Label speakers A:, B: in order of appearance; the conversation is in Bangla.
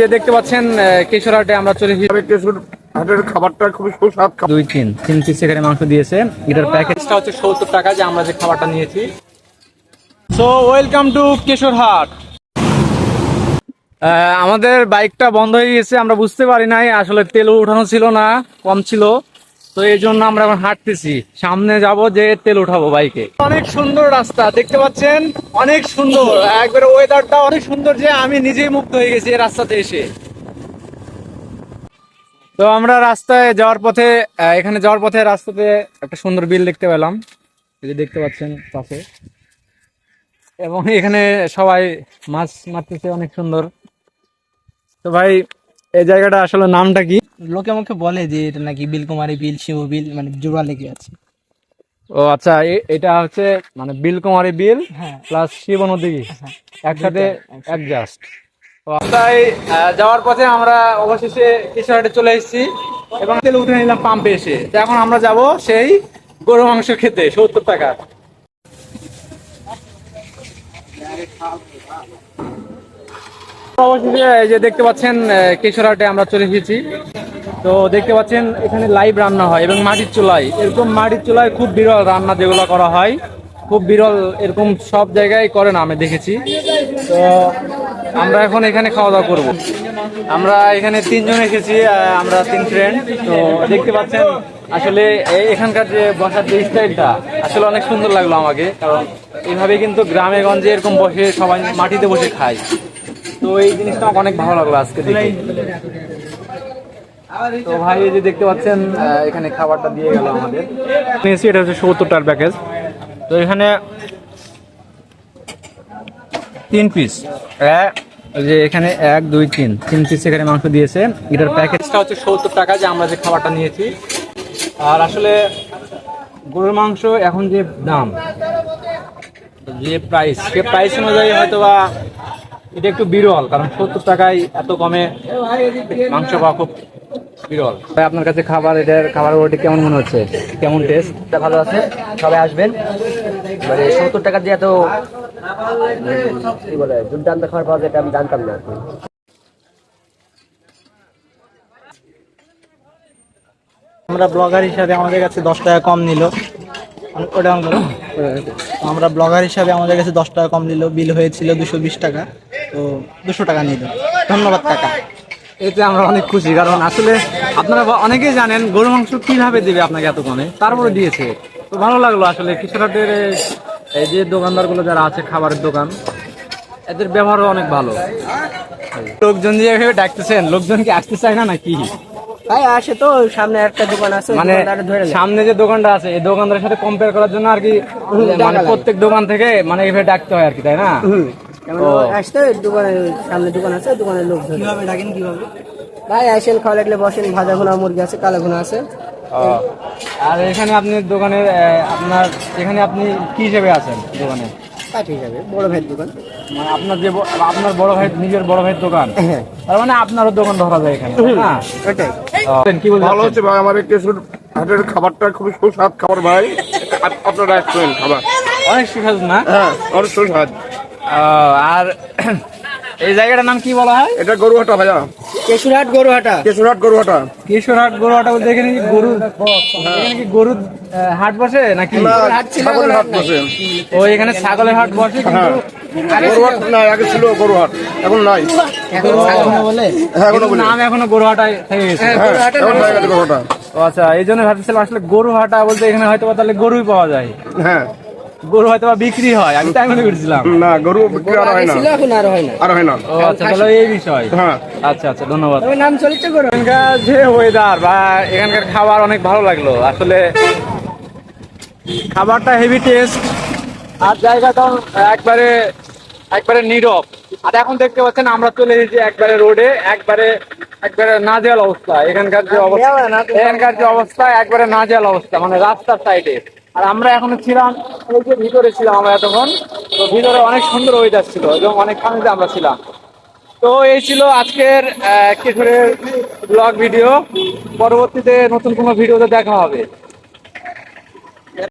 A: যে দেখতে পাচ্ছেন কেশর হাটে আমরা চলে
B: কেশর হাটের খাবারটা খুবই সুস্বাদ।
A: দুই তিন তিন পিস এখানে মাংস দিয়েছে। এটার প্যাকেজটা হচ্ছে সত্তর টাকা যে আমরা যে খাবারটা নিয়েছি। So welcome to Kesharhat. আমাদের বাইকটা বন্ধ হয়ে গেছে আমরা বুঝতে পারি নাই আসলে তেল উঠানো ছিল না কম ছিল। তো এই জন্য আমরা এখন হাঁটতেছি। সামনে যাব যে তেল উঠাবো বাইকে। অনেক সুন্দর রাস্তা, দেখতে পাচ্ছেন? অনেক সুন্দর। একবারে ওয়েদারটা অনেক সুন্দর যে আমি নিজেই মুক্ত হয়ে গেছি এই রাস্তাতে এসে। তো আমরা রাস্তায় যাওয়ার পথে এখানে যাওয়ার পথে রাস্তাতে একটা সুন্দর বিল দেখতে পেলাম। যে দেখতে পাচ্ছেন পাশে। এবং এখানে সবাই মাছ মারতেছে, অনেক সুন্দর। তো ভাই, এই জায়গাটা আসলে নামটা কি?
C: লোকে আমাকে বলে যে এটা নাকি বিলকুমারী বিল শিব বিল মানে জোড়া লেগে আছে।
A: ও আচ্ছা এটা হচ্ছে মানে বিলকুমারী বিল
C: হ্যাঁ।
A: প্লাস শিব নদী একসাথে অ্যাডজাস্ট তাই যাওয়ার পথে আমরা অবশেষে কিশোরহাটে চলে এসেছি এবং তেল উঠে নিলাম পাম্পে এসে। তো এখন আমরা যাব সেই গরু মাংস খেতে সত্তর টাকা। অবশেষে এই যে দেখতে পাচ্ছেন কেশরহাটে আমরা চলে এসেছি। তো দেখতে পাচ্ছেন, এখানে লাইভ রান্না হয় এবং মাটির চুলায়। এরকম মাটির চুলায় খুব বিরল রান্না যেগুলো করা হয়। খুব বিরল এরকম সব জায়গায় করে না, আমি দেখেছি। তো আমরা এখন এখানে খাওয়া দাওয়া করব। আমরা এখানে তিনজন এসেছি আমরা তিন ফ্রেন্ড তো দেখতে পাচ্ছেন, আসলে এখানকার যে বসার যে স্টাইলটা আসলে অনেক সুন্দর লাগল আমাকে। কারণ এইভাবে কিন্তু গ্রামে গঞ্জে এরকম বসে সবাই মাটিতে বসে খায়। তো এই জিনিসটা আমাকে অনেক ভালো লাগল আজকে দেখে। তো ভাই, এই যে দেখতে পাচ্ছেন এখানে খাবারটা দিয়ে গেল আমাদের। নিয়েছি এটা হচ্ছে সত্তর টাকার প্যাকেজ তো এখানে তিন পিস যে এখানে এক, দুই, তিন। তিন পিস এখানে মাংস দিয়েছে। এটার প্যাকেজটা হচ্ছে সত্তর টাকা, যে আমরা যে খাবারটা নিয়েছি। আর আসলে গরুর মাংস এখন যে দাম, যে প্রাইস সে প্রাইস অনুযায়ী হয়তো বা এটা একটু বিরল, কারণ সত্তর টাকায় এত কমে মাংস পাওয়া খুব বিরল। ভাই আপনার কাছে খাবার এটার খাবার ওটা কেমন মনে হচ্ছে? কেমন টেস্ট
C: ভালো আছে। সবাই আসবেন। মানে সত্তর টাকা দিয়ে তো কি বলে দুর্দান্ত খাবার পাওয়া যায় আমি জানতাম না। আর কি। আমরা ব্লগার হিসাবে আমাদের কাছে দশ টাকা কম নিল। ওটা আমরা ব্লগার হিসাবে আমাদের কাছে দশ টাকা কম নিল। বিল হয়েছিল দুশো বিশ টাকা। তো দুশো টাকা নিল। ধন্যবাদ কাকা।
A: এতে আমরা অনেক খুশি কারণ আসলে আপনারা অনেকেই জানেন গরু মাংস কীভাবে দেবে আপনাকে এত কমে তারপরে দিয়েছে। তো ভালো লাগল আসলে কিশোরহাটের এই- যে দোকানদারগুলো যারা আছে খাবারের দোকান এদের ব্যবহারও অনেক ভালো। লোকজন যে ডাকতেছেন লোকজন কি আসতে চায় না নাকি?
C: তাই আসে তো সামনে একটা দোকান আছে
A: মানে। সামনে যে দোকানটা আছে এই দোকানদারের সাথে কম্পেয়ার করার জন্য আর কি মানে প্রত্যেক দোকান থেকে মানে এভাবে ডাকতে হয় আর কি তাই না।
C: আসতে দোকানে সামনে দোকান আছে দোকানের লোক ধরে। কীভাবে ডাকেন কীভাবে? ভাই আসেন খাওয়া লাগলে বসেন ভাজা ভুনা মুরগি আছে কালো আছে।
A: আর এখানে আপনি দোকানে আপনার এখানে আপনি কি হিসেবে আছেন দোকানে?
C: হিসাবে বড় ভাইয়ের দোকান।
A: মানে আপনার যে আপনার বড় ভাই নিজের বড় ভাইয়ের দোকান?
C: হ্যাঁ
A: তার মানে আপনারও দোকান ধরা যায় এখানে।
C: ওটাই।
A: কি বলছেন
B: ভালো হচ্ছে ভাই আমার কেশর হাটের খাবারটা খুবই সুস্বাদ খাবার ভাই। আপ- আপনারা খাবার।
A: অনেক সুস্বাদু না?
B: হ্যাঁ অনেক সুস্বাদ।
A: আর এই জায়গাটার নাম কি বলা হয়?
B: এটা গরুহাটা ভাইয়া।
C: কেশুরহাট গরুহাটা।
B: কেশরহাট গরুহাটা।
A: কিশোরহাট গরু হাট বলতে এখানে কি গরু এখানে কি গরুর হাট বসে নাকি?
B: ছাগলের হাট বসে।
A: ও এখানে ছাগলের হাট বসে
B: হ্যাঁ।
A: কিন্তু
B: গরুহাট নাই আগে ছিল গরুহাট এখন নাই।
C: এখন ছাগল বলে?
B: হ্যাঁ এখনও
A: কিন্তু নাম এখনও গরু হাটায় থেকে গেছে।
B: হ্যাঁ হয়ে গরুহাটা।
A: ও আচ্ছা এই জন্য ভাবছিলাম আসলে গরু হাটা বলতে এখানে হয়তো বা তাহলে গরুই পাওয়া যায়।
B: হ্যাঁ।
A: গরু হয়তো বা বিক্রি হয় আমি তাই মনে করছিলাম।
B: না গরু বিক্রি আর হয় না।
C: এখন আর হয় না।
B: আর হয় না।
A: ও আচ্ছা তাহলে এই বিষয়।
B: হ্যাঁ।
A: আচ্ছা আচ্ছা ধন্যবাদ।
C: তবে নাম চলিত গরু
A: এখানকার যে ওয়েদার বা এখানকার খাবার অনেক ভালো লাগল। আসলে খাবারটা হেভি টেস্ট আর জায়গাটাও একবারে একবারে নীরব। আর এখন দেখতে পাচ্ছেন আমরা চলে এসেছি একবারে রোডে একবারে একবারে নাজেল অবস্থা। এখানকার যে অবস্থা এখানকার যে অবস্থা একবারে নাজেল অবস্থা মানে রাস্তার সাইডে আর আমরা এখন ছিলাম ওই যে ভিতরে ছিলাম আমরা এতক্ষণ, তো ভিতরে অনেক সুন্দর ওয়েদার ছিল এবং অনেক খানিতে আমরা ছিলাম। তো এই ছিল আজকের কিশোরের ব্লগ ভিডিও পরবর্তীতে নতুন কোনো ভিডিওতে দেখা হবে।